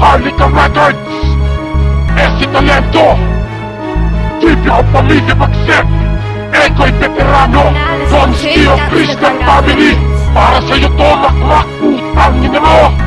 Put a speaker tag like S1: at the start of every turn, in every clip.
S1: Halika Records! Esi Talento! Tibia o pamilya Bagset! Eko'y veterano! Von Steel Christian Family! Para sa'yo to, makmak! Putang ina mo!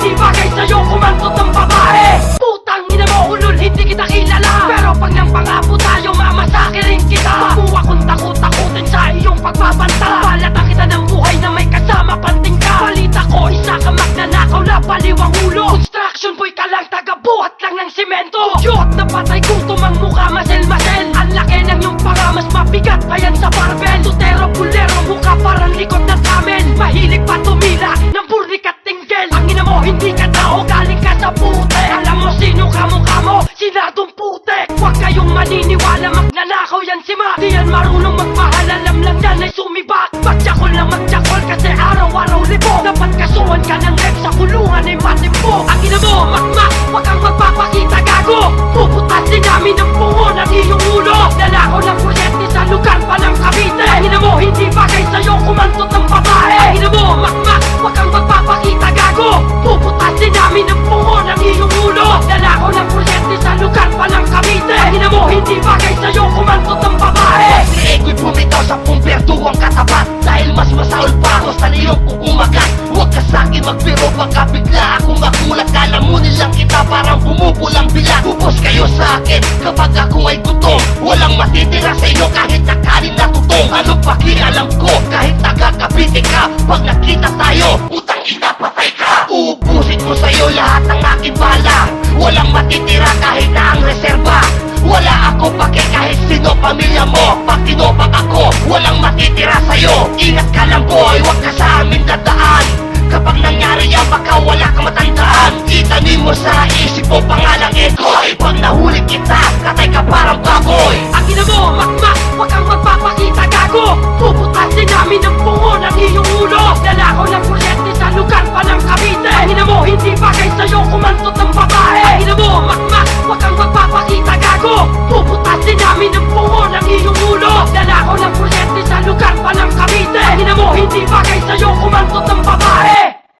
S2: Hindi bagay sa'yo kumantot ng babae. Putang ina mo ulol, hindi kita kilala. Pero pag nang pangako tayo, mamasake rin kita. Pabuwa kong takot-takutin sa iyong pagbabanta Balata kita ng buhay na may kasama panting ka Balita ko, isa ka magnanakaw na paliwang ulo. Construction boy ka lang, tagabuhat lang ng simento. Yot, napatay gutom ang mukha, masel-masel. Ang laki ng iyong para, mas mabigat pa yan sa barbell Tutero, pulero, mukha parang likod ng tamen Mahilig pa to hindi bagay sa'yo kumantot ng babae. Pagkriig ko'y pumitaw sa pumperto ang katapat Dahil mas masaul pa ako sa niyong kukumagat. Huwag ka sa'kin magbiro